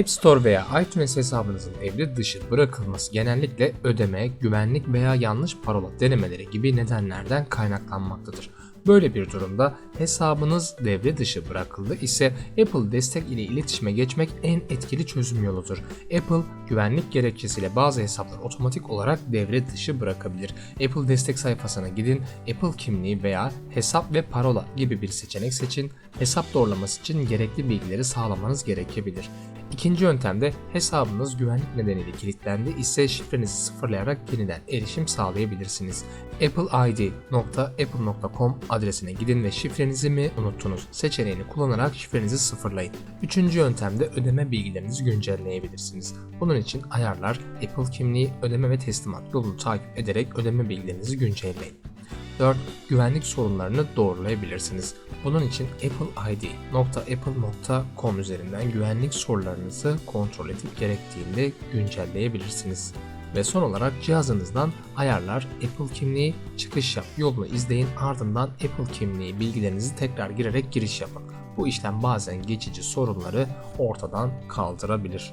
App Store veya iTunes hesabınızın devre dışı bırakılması genellikle ödeme, güvenlik veya yanlış parola denemeleri gibi nedenlerden kaynaklanmaktadır. Böyle bir durumda hesabınız devre dışı bırakıldı ise Apple destek ile iletişime geçmek en etkili çözüm yoludur. Apple güvenlik gerekçesiyle bazı hesapları otomatik olarak devre dışı bırakabilir. Apple destek sayfasına gidin, Apple kimliği veya hesap ve parola gibi bir seçenek seçin. Hesap doğrulaması için gerekli bilgileri sağlamanız gerekebilir. İkinci yöntemde hesabınız güvenlik nedeniyle kilitlendi ise şifrenizi sıfırlayarak yeniden erişim sağlayabilirsiniz. appleid.apple.com adresine gidin ve şifrenizi mi unuttunuz seçeneğini kullanarak şifrenizi sıfırlayın. Üçüncü yöntemde ödeme bilgilerinizi güncelleyebilirsiniz. Bunun için ayarlar, Apple kimliği, ödeme ve teslimat yolunu takip ederek ödeme bilgilerinizi güncelleyin. 4. Güvenlik sorunlarını doğrulayabilirsiniz. Bunun için appleid.apple.com üzerinden güvenlik sorularınızı kontrol edip gerektiğinde güncelleyebilirsiniz. Ve son olarak cihazınızdan ayarlar, Apple kimliği, çıkış yap yolunu izleyin ardından Apple kimliği bilgilerinizi tekrar girerek giriş yapın. Bu işlem bazen geçici sorunları ortadan kaldırabilir.